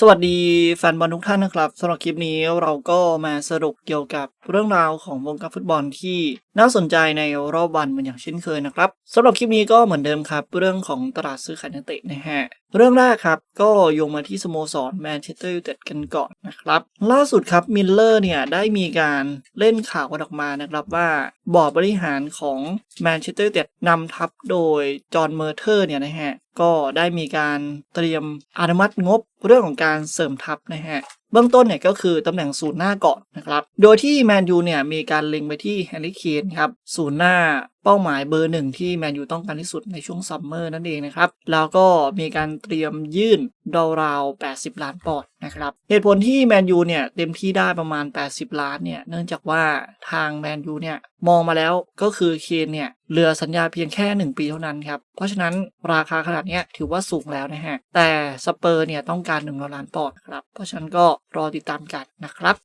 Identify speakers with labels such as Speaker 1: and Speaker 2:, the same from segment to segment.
Speaker 1: สวัสดีแฟนบอลทุกท่านนะครับสำหรับคลิปนี้เราก็มาสรุปเกี่ยวกับเรื่องราวของวงการฟุตบอลที่น่าสนใจในรอบวันเหมือนอย่างเช่นเคยนะครับสำหรับคลิปนี้ก็เหมือนเดิมครับ เรื่องของตลาดซื้อขายนักเตะนะฮะ เรื่องแรกครับ ก็โยงมาที่สโมสรแมนเชสเตอร์ยูไนเต็ดกันก่อนนะครับ ล่าสุดครับมิลเลอร์เนี่ย ได้มีการเล่นข่าวกันออกมานะครับว่าบอร์ดบริหารของแมนเชสเตอร์ยูไนเต็ดนำทัพโดยจอห์นเมอร์เทอร์เนี่ยนะฮะก็ได้มีการเตรียมอนุมัติงบเรื่องของการเสริมทัพนะฮะ เบื้องต้นเนี่ยก็คือตำแหน่งศูนย์หน้าก่อนนะครับ โดยที่แมนยูเนี่ยมีการเล็งไปที่แฮร์รี่เคนครับศูนย์หน้าเป้าหมายเบอร์หนึ่งที่แมนยูต้องการที่สุดในช่วงซัมเมอร์นั่นเองนะครับ แล้วก็มีการเตรียมยื่นราว 80 ล้านปอนด์ นะครับเหตุผลที่แมนยูเนี่ยเต็มที่ได้ประมาณ 80 ล้านเนี่ยเนื่องจากว่าทางแมนยูเนี่ยมองมาแล้วก็คือเคนเนี่ยเหลือสัญญาเพียงแค่ 1 ปีเท่านั้นครับ เพราะฉะนั้นราคาขนาดนี้ถือว่าสูงแล้วนะฮะ แต่สเปอร์เนี่ยต้องการ1ล้านปอนด์ครับ เพราะฉะนั้นก็รอติดตามกันนะครับ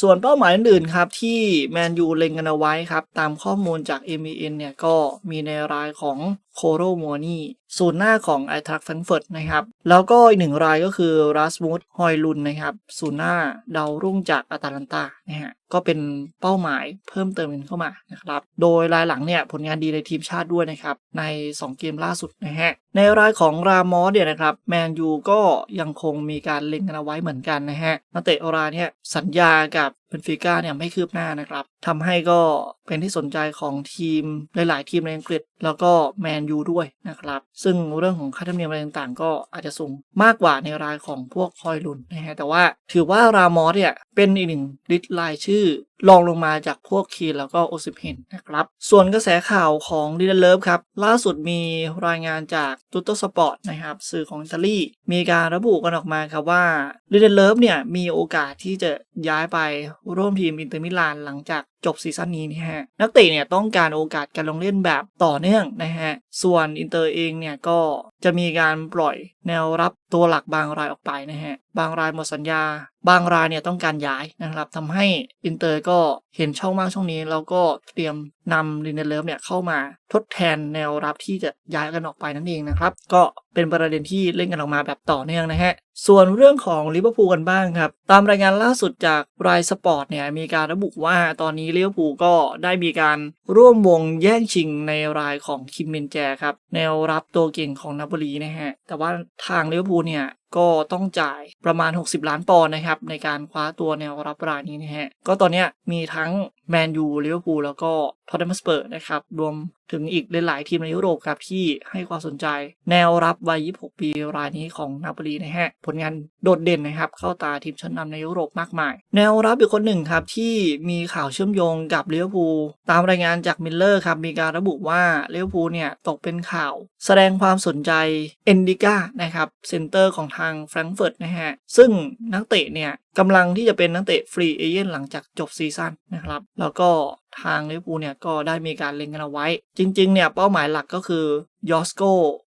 Speaker 1: ส่วนเป้าหมายอื่นครับที่แมนยูเล็งกันเอาไว้ครับ ตามข้อมูลจาก m อ n เนี่ยก็มีในรายของโคโรมัวนี่ศูนย์หน้าของไอทักฟังเฟิร์ตนะครับ แล้วก็อีกหนึ่งรายก็คือรัสมูดฮอยลุนนะครับศูนย์หน้าดาวรุ่งจากอาตาลันตานะฮะก็เป็นเป้าหมายเพิ่มเติมกันเข้ามานะครับ โดยรายหลังเนี่ยผลงานดีในทีมชาติด้วยนะครับ ใน 2 เกมล่าสุดนะฮะ ในรายของรามอสเนี่ยนะครับแมนยูก็ยังคงมีการเล็งกันเอาไว้เหมือนกันนะฮะนักเตะรายเนี่ยสัญญากับเบนฟิก้าเนี่ยไม่คืบหน้านะครับทำให้ก็เป็นที่สนใจของทีมหลาย ๆ ทีมในอังกฤษ แล้วก็แมนยูด้วยนะครับ ซึ่งเรื่องของค่าธรรมเนียมอะไรต่าง ๆ ก็อาจจะสูงมากกว่าในรายของพวกคอยลุนนะฮะแต่ว่าถือว่ารามอสเนี่ยเป็นอีกหนึ่งลิสต์รายชื่อรองลงมาจากพวกคีนแล้วก็โอซิเพนนะครับ ส่วนกระแสข่าวของดิลเลิฟครับ ล่าสุดมีรายงานจากตุตโตสปอร์ตนะครับ สื่อของอิตาลี มีการระบุกันออกมาครับว่าดิลเลิฟเนี่ย มีโอกาสที่จะย้ายไปร่วมทีมอินเตอร์มิลานหลังจากจบซีซั่นนี้นะฮะ นักเตะเนี่ยต้องการโอกาสการลงเล่นแบบต่อเนื่องนะฮะ ส่วนอินเตอร์เองเนี่ยก็ จะมีการปล่อยแนวรับตัวหลักบางรายออกไปนะฮะ บางรายหมดสัญญา บางรายเนี่ยต้องการย้ายนะครับทำให้อินเตอร์ก็เห็นช่องว่างช่องนี้ แล้วก็เตรียมนำลินเดเลฟเนี่ยเข้ามาทดแทนแนวรับที่จะย้ายกันออกไปนั่นเองนะครับ ก็เป็นประเด็นที่เล่นกันออกมาแบบต่อเนื่องนะฮะส่วนเรื่องของลิเวอร์พูลกันบ้างครับ ตามรายงานล่าสุดจากรายสปอร์ตเนี่ยมีการระบุว่าตอนนี้ลิเวอร์พูลก็ได้มีการร่วมวงแย่งชิงในรายของคิมเมนแจครับแนวรับตัวเก่งของนาโปลีนะฮะ แต่ว่าทางลิเวอร์พูลเนี่ยก็ต้องจ่ายประมาณ 60 ล้านปอนด์นะครับ ในการคว้าตัวแนวรับรายนี้นะฮะ ก็ตอนนี้มีทั้งแมนยูลิเวอร์พูลแล้วก็ทอตเทนมัสเปิร์นะครับ รวมถึงอีกหลายๆทีมในยุโรปครับที่ให้ความสนใจ แนวรับวัย 26 ปีรายนี้ของนาโปลีนะฮะ ผลงานโดดเด่นนะครับ เข้าตาทีมชั้นนำในยุโรปมากมาย แนวรับอีกคนหนึ่งครับ ที่มีข่าวเชื่อมโยงกับเลิเวอร์พูตามรายงานจากมิลเลอร์ครับ มีการระบุว่าเลิเวอร์พูเนี่ย ตกเป็นข่าว แสดงความสนใจเอนดิก้านะครับเซนเตอร์ของทางแฟรงก์เฟิร์ตนะฮะซึ่งนักเตะเนี่ยกำลังที่จะเป็นนักเตะฟรีเอเจนหลังจากจบซีซั่นนะครับ แล้วก็ ทางลิเวอร์พูลเนี่ยก็ได้มีการเล็งกันเอาไว้ จริงๆเนี่ยเป้าหมายหลักก็คือยอสโก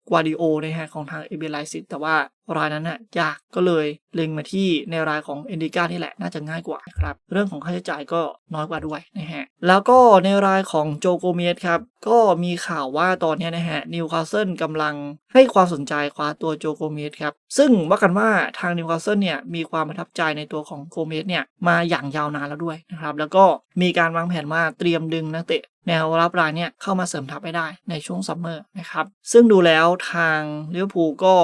Speaker 1: กวาดิโอนะฮะของทางเอเบไลซิตแต่ว่ารายนั้นน่ะยากก็เลยเล็งมาที่ในรายของเอนดิก้านี่แหละน่าจะง่ายกว่าครับเรื่องของค่าใช้จ่ายก็น้อยกว่าด้วยนะฮะแล้วก็ในรายของโจโกเมสครับก็มีข่าวว่าตอนนี้นะฮะนิวคาสเซิลกำลังให้ความสนใจคว้าตัวโจโกเมสครับซึ่งว่ากันว่าทางนิวคาสเซิลเนี่ยมีความประทับใจในตัวของโกเมสเนี่ยมาอย่างยาวนานแล้วด้วยนะครับแล้วก็มีการวางแผนว่าเตรียมดึงนักเตะ แนวรับรายเนี่ยเข้ามาเสริมทัพให้ได้ในช่วงซัมเมอร์นะครับซึ่งดูแล้วทางลิเวอร์พูลก็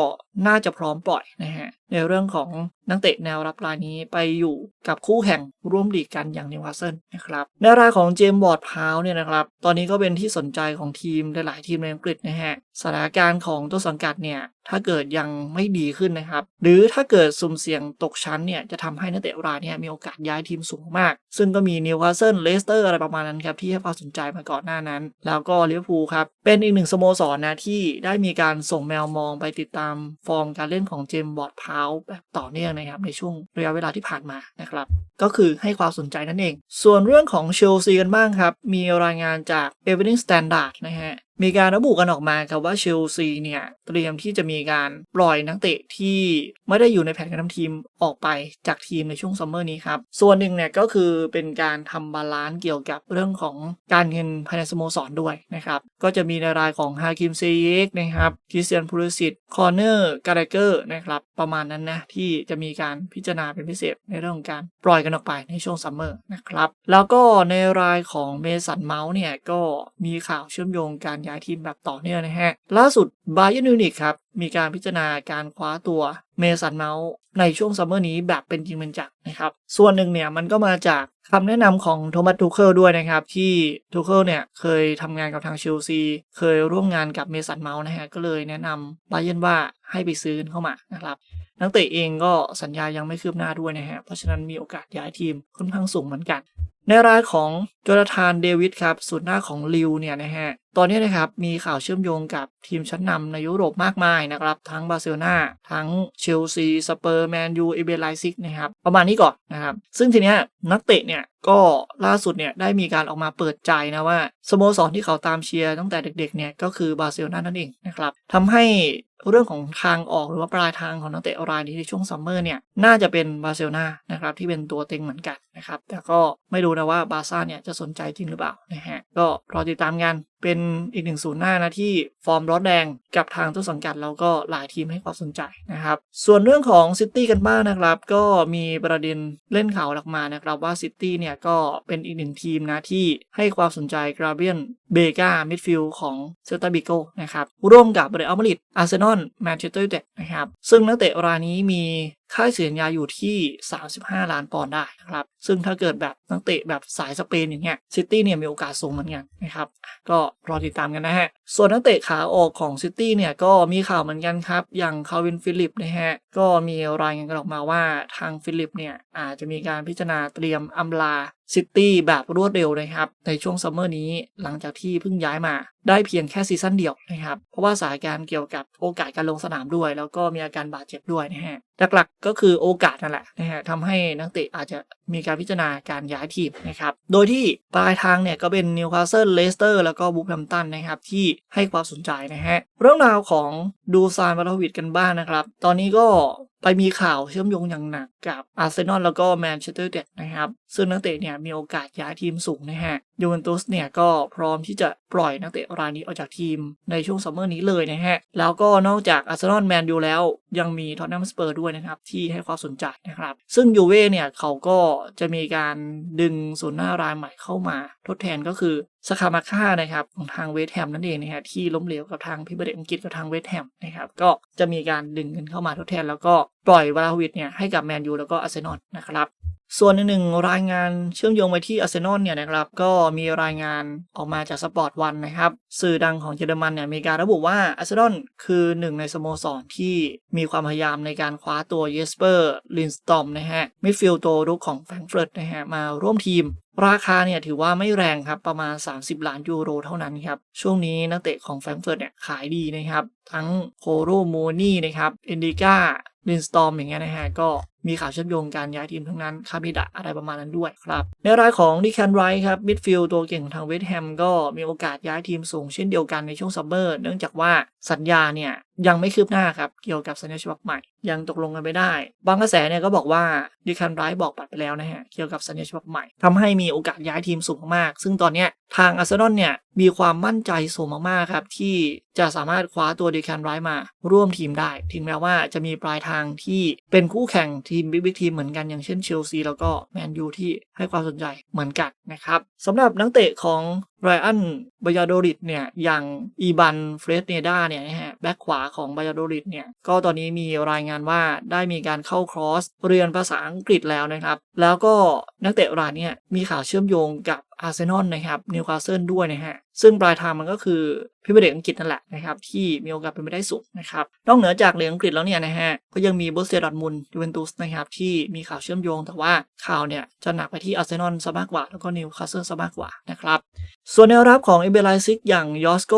Speaker 1: น่าจะพร้อมปล่อยนะฮะ ในเรื่องของนักเตะแนวรับรายนี้ไปอยู่กับคู่แข่งร่วมลีกกันอย่างนิวคาสเซิลนะครับในรายของเจมส์บอร์ดพาวเนี่ยนะครับ ตอนนี้ก็เป็นที่สนใจของทีมหลายๆทีมในอังกฤษนะฮะสถานการณ์ของตัวสังกัดเนี่ยถ้าเกิดยังไม่ดีขึ้นนะครับ หรือถ้าเกิดสุ่มเสี่ยงตกชั้นเนี่ยจะทำให้นักเตะรายนี่ยมีโอกาสย้ายทีมสูงมาก ซึ่งก็มีนิวคาสเซิลเลสเตอร์อะไรประมาณนั้นครับที่ให้ความสนใจมาก่อนหน้านั้น แล้วก็ลิเวอร์พูลครับเป็นอีกหนึ่งสโมสรนะที่ได้มีการส่งแมวมองไปติดตามฟอร์มการเล่นของเจมส์บอร์ดพาวแบบต่อเนื่องนะครับในช่วงระยะเวลาที่ผ่านมานะครับ ก็คือให้ความสนใจนั่นเอง ส่วนเรื่องของเชลซีกันบ้างครับ มีรายงานจาก Evening Standard นะฮะ มีการระบุกันออกมาครับว่าเชลซีเนี่ยเตรียมที่จะมีการปล่อยนักเตะที่ไม่ได้อยู่ในแผนการทำทีมออกไปจากทีมในช่วงซัมเมอร์นี้ครับส่วนหนึ่งเนี่ยก็คือเป็นการทำบาลานซ์เกี่ยวกับเรื่องของการเงินภายในสโมสรด้วยนะครับก็จะมีในรายของฮาคิมเซเยกนะครับคริสเตียนพูลิสิตคอร์เนอร์กาเรเกอร์นะครับประมาณนั้นนะที่จะมีการพิจารณาเป็นพิเศษในเรื่องของการปล่อยกันออกไปในช่วงซัมเมอร์นะครับแล้วก็ในรายของเมสันเมาส์เนี่ยก็มีข่าวเชื่อมโยงการย้ายทีมแบบต่อเนื่องนะฮะ ล่าสุดบาเย r n น u นิกครับ มีการพิจารณาการคว้าตัวเมสันเมาส์ในช่วงซัมเมอร์นี้แบบเป็นจริงเป็นจังนะครับ ส่วนหนึ่งเนี่ยมันก็มาจากคำแนะนำของโทมัสทูเคิลด้วยนะครับ ที่ทูเคิลเนี่ยเคยทำงานกับทางเชลซี เคยร่วมงานกับเมสันเมาส์นะฮะ ก็เลยแนะนำบาเยนว่าให้ไปซื้อเข้ามานะครับนักเตะเองก็สัญญายังไม่คืบหน้าด้วยนะฮะ เพราะฉะนั้นมีโอกาสย้ายทีมค่อนข้างสูงเหมือนกัน ในรายของโจนาธานเดวิดครับสูตรหน้าของลิวเนี่ยนะฮะ ตอนนี้นะครับมีข่าวเชื่อมโยงกับทีมชั้นนำในยุโรปมากมายนะครับ ทั้งบาร์เซโลนาทั้งเชลซี สเปอร์แมนยู เอเบไลซิกนะครับ ประมาณนี้ก่อนนะครับ ซึ่งทีเนี้ยนักเตะเนี่ยก็ล่าสุดเนี่ยได้มีการออกมาเปิดใจนะว่าสโมสรที่เขาตามเชียร์ตั้งแต่เด็กๆเนี่ยก็คือบาร์เซโลนานั่นเองนะครับทำให้เรื่องของทางออกหรือว่าปลายทางของนักเตะรายนี้ในช่วงซัมเมอร์เนี่ยน่าจะเป็นบาร์เซโลนานะครับที่เป็นตัวเต็งเหมือนกัน นะครับ แต่ก็ไม่รู้นะว่าบาซ่าเนี่ยจะสนใจจริงหรือเปล่านะฮะ ก็รอติดตามกัน เป็นอีกหนึ่งศูนย์หน้านะที่ฟอร์มร้อนแรงกับทางต้นสังกัดแล้วก็หลายทีมให้ความสนใจนะครับ ส่วนเรื่องของซิตี้กันบ้างนะครับ ก็มีประเด็นเล่นข่าวออกมานะครับว่าซิตี้เนี่ยก็เป็นอีกหนึ่งทีมนะที่ให้ความสนใจกราเบียนเบกามิดฟิลด์ของเซลตาบิโกนะครับร่วมกับเรอัลมาดริดอาร์เซนอลแมนเชสเตอร์ยูไนเต็ดนะครับซึ่งนักเตะรายนี้มี ค่าเสียญญาอยู่ที่ 35 ล้านปอนด์ได้นะครับ ซึ่งถ้าเกิดแบบนักเตะแบบสายสเปนอย่างเงี้ยซิตี้เนี่ยมีโอกาสสูงเหมือนกันนะครับ ก็รอติดตามกันนะฮะ ส่วนนักเตะขาออกของซิตี้เนี่ยก็มีข่าวเหมือนกันครับ อย่างคาวินฟิลิปนะฮะ ก็มีรายงานกันออกมาว่าทางฟิลิปเนี่ยอาจจะมีการพิจารณาเตรียมอำลา ซิตี้แบบรวดเร็วนะครับ ในช่วงซัมเมอร์นี้หลังจากที่เพิ่งย้ายมา ได้เพียงแค่ซีซั่นเดียวนะครับ เพราะว่าสถานการณ์เกี่ยวกับโอกาสการลงสนามด้วย แล้วก็มีอาการบาดเจ็บด้วยนะฮะหลักๆก็คือโอกาสนั่นแหละนะฮะทำให้นักเตะอาจจะ มีการพิจารณาการย้ายทีมนะครับ โดยที่ปลายทางเนี่ยก็เป็นนิวคาสเซิลเลสเตอร์แล้วก็บุกแฮมตันนะครับที่ให้ความสนใจนะฮะ เรื่องราวของดูซานวาลวิดกันบ้างนะครับ ตอนนี้ก็ไปมีข่าวเชื่อมโยงอย่างหนักกับอาร์เซนอลแล้วก็แมนเชสเตอร์ยูไนเด็ดนะครับ ซึ่งนักเตะเนี่ยมีโอกาสย้ายทีมสูงนะฮะ ยูเวนตุสเนี่ยก็พร้อมที่จะปล่อยนักเตะรายนี้ออกจากทีมในช่วงซัมเมอร์นี้เลยนะฮะ แล้วก็นอกจากอาร์เซนอลแมนยูแล้วยังมีทอตแนมสเปอร์ด้วยนะครับ ที่ให้ความสนใจนะครับ ซึ่งยูเว่เนี่ยเขาก็จะมีการดึงศูนย์หน้ารายใหม่เข้ามา ทดแทนก็คือสคามาค่านะครับของทางเวสต์แฮมนั่นเองนะฮะที่ล้มเหลวกับทางพิบเดอังกฤษกับทางเวสต์แฮมนะครับก็จะมีการดึงเงินเข้ามาทดแทน แล้วก็ปล่อยวาลาวิดเนี่ยให้กับแมนยูแล้วก็อาร์เซนอลนะครับ ส่วนหนึ่งรายงานเชื่อมโยงไปที่อาร์เซนอลเนี่ยนะครับก็มีรายงานออกมาจากสปอร์ตวันนะครับสื่อดังของเยอรมันเนี่ยมีการระบุว่าอาร์เซนอลคือหนึ่งในสโมสรที่มีความพยายามในการคว้าตัวเยสเปอร์ลินสตอมนะฮะมิดฟิลด์ตัวรุกของแฟรงเฟิร์ตนะฮะมาร่วมทีมราคาเนี่ยถือว่าไม่แรงครับประมาณ 30 ล้านยูโรเท่านั้นครับ ช่วงนี้นักเตะของแฟรงเฟิร์ตเนี่ยขายดีนะครับ ทั้งโคโรโมนี่นะครับเอนดิก้าลินสตอมอย่างเงี้ยนะฮะก็ มีข่าวเชื่อมโยงการย้ายทีมทั้งนั้น คาบิดะอะไรประมาณนั้นด้วยครับ ในรายของดิแคนไรท์ครับมิดฟิลด์ตัวเก่งของทางเวสต์แฮมก็มีโอกาสย้ายทีมสูงเช่นเดียวกันในช่วงซัมเมอร์ เนื่องจากว่าสัญญาเนี่ย ยังไม่คืบหน้าครับ เกี่ยวกับสัญญาฉบับใหม่ ยังตกลงกันไม่ได้ บางกระแสเนี่ยก็บอกว่าดิแคนไรท์บอกปัดไปแล้วนะฮะ เกี่ยวกับสัญญาฉบับใหม่ทำให้มีโอกาสย้ายทีมสูงมาก ซึ่งตอนเนี้ยทางอาร์เซนอลเนี่ยมีความมั่นใจสูงมากๆครับ ที่จะสามารถคว้าตัวดิแคนไรท์มา ร่วมทีมได้ ถึงแม้ว่าจะมีปลายทางที่เป็นคู่แข่งทีมบิ๊กบิ๊กทีมเหมือนกันอย่างเช่นเชลซีแล้วก็แมนยูที่ให้ความสนใจเหมือนกันนะครับสำหรับนักเตะของ ไรอันบายาโดริดเนี่ยอย่างอีบันเฟรดเนดาเนี่ยนะฮะแบ็คขวาของบายาโดริดเนี่ยก็ตอนนี้มีรายงานว่าได้มีการเข้าคอร์สเรียนภาษาอังกฤษแล้วนะครับ แล้วก็นักเตะรายเนี่ยมีข่าวเชื่อมโยงกับ อาร์เซนอลนะครับนิวคาสเซิลด้วยนะฮะซึ่งปลายทางมันก็คือพิมพ์เดกอังกฤษนั่นแหละนะครับที่มีโอกาสเป็นไปได้สูงนะครับนอกเหนือจากเหลียงอังกฤษแล้วเนี่ยนะฮะก็ยังมีบอสเซียดอทมุนยูเวนตุสนะครับที่มีข่าวเชื่อมโยง แต่ว่าข่าวเนี่ยจะหนักไปที่อาร์เซนอลซะมากกว่า แล้วก็นิวคาสเซิลซะมากกว่านะครับส่วนแนวรับของเอเบไลซิกอย่างยอสโก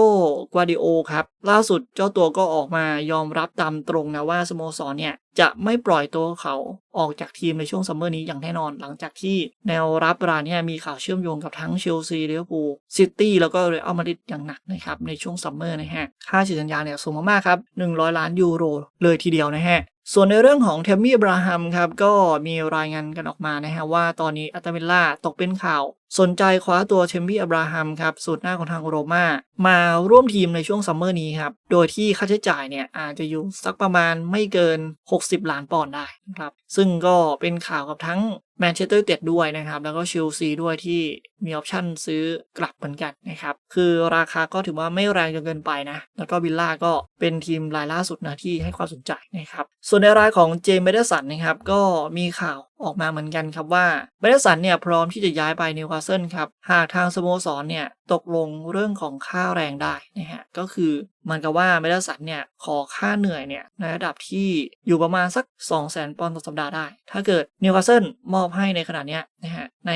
Speaker 1: กวาดิโอครับ ล่าสุดเจ้าตัวก็ออกมายอมรับตามตรงนะว่าสโมสรเนี่ย จะไม่ปล่อยตัวเขาออกจากทีมในช่วงซัมเมอร์นี้อย่างแน่นอนหลังจากที่แนวรับรายเนี่ยมีข่าวเชื่อมโยงกับทั้งเชลซีลิเวอร์พูซิตี้แล้วก็เรอัลมาดริดอย่างหนักนะครับในช่วงซัมเมอร์นะฮะค่าฉีดสัญญาเนี่ยสูงมากๆครับ 100 ล้านยูโรเลยทีเดียวนะฮะส่วนในเรื่องของเทมมี่บราฮัมครับก็มีรายงานกันออกมานะฮะว่าตอนนี้อัตเมล่าตกเป็นข่าว สนใจคว้าตัวเทมมี่อับราฮัมครับสูตรหน้าของทางโรม่ามาร่วมทีมในช่วงซัมเมอร์นี้ครับ โดยที่ค่าใช้จ่ายเนี่ยอาจจะอยู่สักประมาณไม่เกิน 60 ล้านปอนด์ได้นะครับ ซึ่งก็เป็นข่าวกับทั้งแมนเชสเตอร์เต็ดด้วยนะครับ แล้วก็เชลซีด้วยที่มีออปชั่นซื้อกลับเหมือนกันนะครับ คือราคาก็ถือว่าไม่แรงจนเกินไปนะ แล้วก็วิลล่าก็เป็นทีมรายล่าสุดนะที่ให้ความสนใจนะครับ ส่วนในรายของเจมส์เบเดสันนะครับก็มีข่าว ออกมาเหมือนกันครับว่าเบรสันเนี่ยพร้อมที่จะย้ายไปนิวคาสเซิลครับ หากทางสโมสรเนี่ยตกลงเรื่องของค่าแรงได้นะฮะก็คือเมันกับว่าเบเดสันเนี่ยขอค่าเหนื่อยเนี่ยในระดับที่อยู่ประมาณสัก 2 0 0 0 0 0 ปอนด์ต่อสัปดาห์ได้ ถ้าเกิดนิวคาสเซิลมอบให้ในขนาดเนี้ยนะฮะใน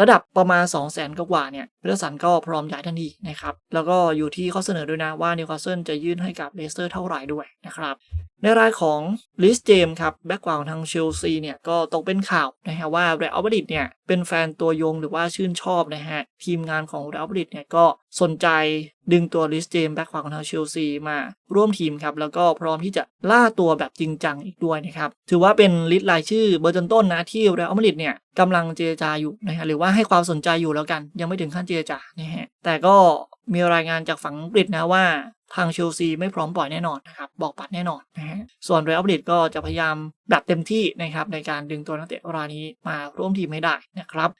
Speaker 1: ระดับประมาณ 2 0 0 0 0 0กว่าเนี่ยเบเดสันก็พร้อมย้ายทันทีนะครับแล้วก็อยู่ที่ข้อเสนอด้วยนะว่านิวคาสเซิลจะยื่นให้กับเลสเตอร์เท่าไหร่ด้วยนะครับในรายของลิสเจมครับแบ็กกราวทางเชลซีเนี่ยก็ตกเป็นข่าวนะฮะว่าเรอัลมาดริดเนี่ยเป็นแฟนตัวยงหรือว่าชื่นชอบนะฮะทีมงานของเรอัลมาดริดเนี่ยก็สนใจดึงตัวลิสเจมแบ็กกราของทางเชลซีมาร่วมทีมครับ แล้วก็พร้อมที่จะล่าตัวแบบจริงจังอีกด้วยนะครับ ถือว่าเป็นลิสต์รายชื่อเบอร์ต้นๆนะที่เรอัลมาดริดเนี่ยกำลังเจรจาอยู่นะฮะหรือว่าให้ความสนใจอยู่แล้วกัน ยังไม่ถึงขั้นเจรจานะฮะแต่ก็มีรายงานจากฝั่งอังกฤษนะว่าทางเชลซีไม่พร้อมปล่อยแน่นอนนะครับบอกปัดแน่นอนนะฮะส่วนเรอัลมาดริดก็จะพยายามแบบเต็มที่นะครับในการดึงตัวนักเตะรายนี้มาร่วมทีมให้ได้นะครับ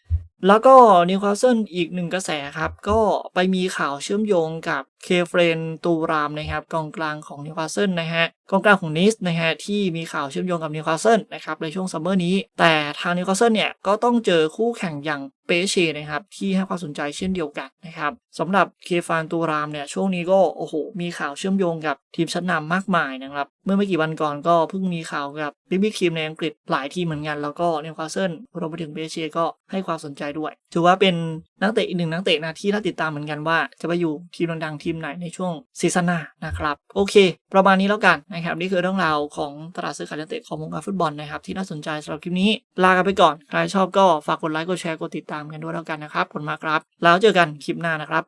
Speaker 1: แล้วก็นิวคาสเซิลอีกหนึ่งกระแสครับ ก็ไปมีข่าวเชื่อมโยงกับเคเฟรนตูรามนะครับกองกลางของนิวคาสเซิลนะฮะกองกลางของนิสนะฮะที่มีข่าวเชื่อมโยงกับนิวคาสเซิลนะครับในช่วงซัมเมอร์นี้ แต่ทางนิวคาสเซิลเนี่ยก็ต้องเจอคู่แข่งอย่างเปเชนะครับที่ให้ความสนใจเช่นเดียวกันนะครับสำหรับเคฟานตูรามเนี่ยช่วงนี้ก็โอ้โหมีข่าวเชื่อมโยงกับทีมชั้นนำมากมายนะครับเมื่อไม่กี่วันก่อนก็เพิ่งมีข่าวกับบิ๊กบิ๊กทีมในอังกฤษหลายทีมเหมือนกันแล้วก็นิวคาสเซิลรวมไปถึงเปเชก็ให้ความสนใจด้วย ถือว่าเป็นนักเตะอีกหนึ่งนักเตะนะที่น่าติดตามเหมือนกันว่าจะไปอยู่ทีมดังๆทีมไหนในช่วงซีซั่นหน้านะครับ โอเค ประมาณนี้แล้วกันนะครับ นี่คือเรื่องราวของตลาดซื้อขายนักเตะของวงการฟุตบอลนะครับ ที่น่าสนใจสำหรับคลิปนี้ ลากันไปก่อน ใครชอบก็ฝากกดไลค์กดแชร์กดติดตามกันด้วยแล้วกันนะครับขอบคุณมากครับ แล้วเจอกันคลิปหน้านะครับ